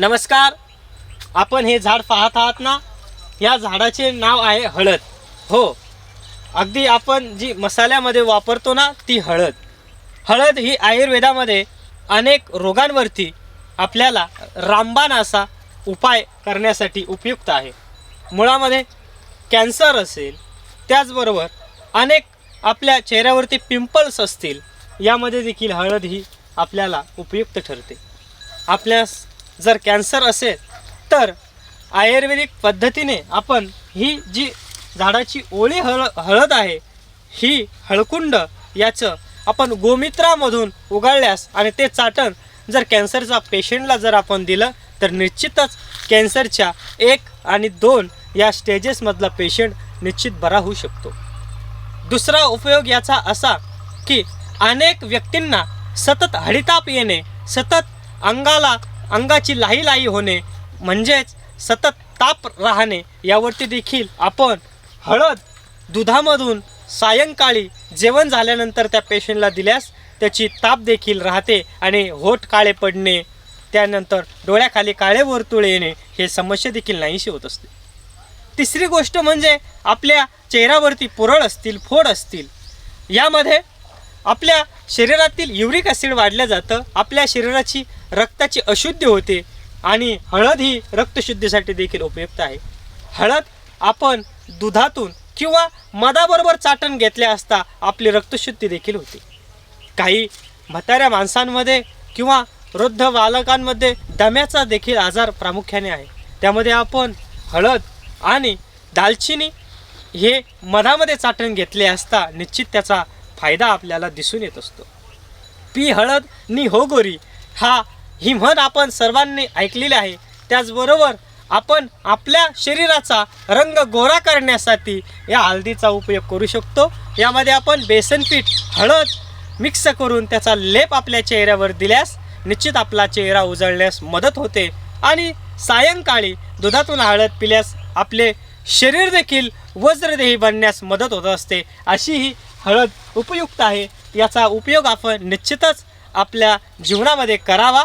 नमस्कार. आपण हे झाड पाहत आहात ना? या झाडाचे नाव आहे हळद. हो. अगदी आपण जी मसाल्यामध्ये वापरतो ना ती हळद. हळद ही आयुर्वेदामध्ये अनेक रोगांवरती आपल्याला रामबाण असा उपाय करण्यासाठी उपयुक्त आहे. मुळामध्ये कॅन्सर असेल त्याचबरोबर अनेक आपल्या चेहऱ्यावरती पिंपल्स असतील यामध्ये देखील हळद ही आपल्याला उपयुक्त ठरते. आपल्यास जर कॅन्सर असेल तर आयुर्वेदिक पद्धतीने आपण ही जी झाडाची ओळी हळ हळद आहे ही हळकुंड याचं आपण गोमित्रामधून उगाळल्यास आणि ते चाटण जर कॅन्सरचा पेशंटला जर आपण दिलं तर निश्चितच कॅन्सरच्या एक आणि दोन या स्टेजेसमधला पेशंट निश्चित बरा होऊ शकतो. दुसरा उपयोग याचा असा की अनेक व्यक्तींना सतत हडिताप येणे सतत अंगाला अंगाची लाही लाही होणे म्हणजेच सतत ताप राहणे यावरती देखील आपण हळद दुधामधून सायंकाळी जेवण झाल्यानंतर त्या पेशंटला दिल्यास त्याची ताप देखील राहते आणि होठ काळे पडणे त्यानंतर डोळ्याखाली काळे वर्तुळे येणे हे समस्या देखील नाहीशी होत असते. तिसरी गोष्ट म्हणजे आपल्या चेहऱ्यावरती पुरळ असतील फोड असतील यामध्ये आपल्या शरीरातील युरिक ॲसिड वाढलं जातं. आपल्या शरीराची रक्ताची अशुद्धी होते आणि हळद ही रक्तशुद्धीसाठी देखील उपयुक्त आहे. हळद आपण दुधातून किंवा मधाबरोबर चाटण घेतले असता आपली रक्तशुद्धी देखील होते. काही म्हाताऱ्या माणसांमध्ये किंवा वृद्ध बालकांमध्ये दम्याचा देखील आजार प्रामुख्याने आहे. त्यामध्ये आपण हळद आणि दालचिनी हे मधामध्ये चाटण घेतले असता निश्चित त्याचा फायदा आपल्याला दिसून येत असतो. पी हळद नि हो गोरी हा ही म्हण आपण सर्वांनी ऐकलेली आहे. त्याचबरोबर आपण आपल्या शरीराचा रंग गोरा करण्यासाठी या हळदीचा उपयोग करू शकतो. यामध्ये आपण बेसन पीठ हळद मिक्स करून त्याचा लेप आपल्या चेहऱ्यावर दिल्यास निश्चित आपला चेहरा उजळण्यास मदत होते आणि सायंकाळी दुधातून हळद पिल्यास आपले शरीर देखील वज्रदेही बनण्यास मदत होत असते. अशी ही हळद उपयुक्त आहे. याचा उपयोग आपण निश्चितच आपल्या जीवनामध्ये करावा.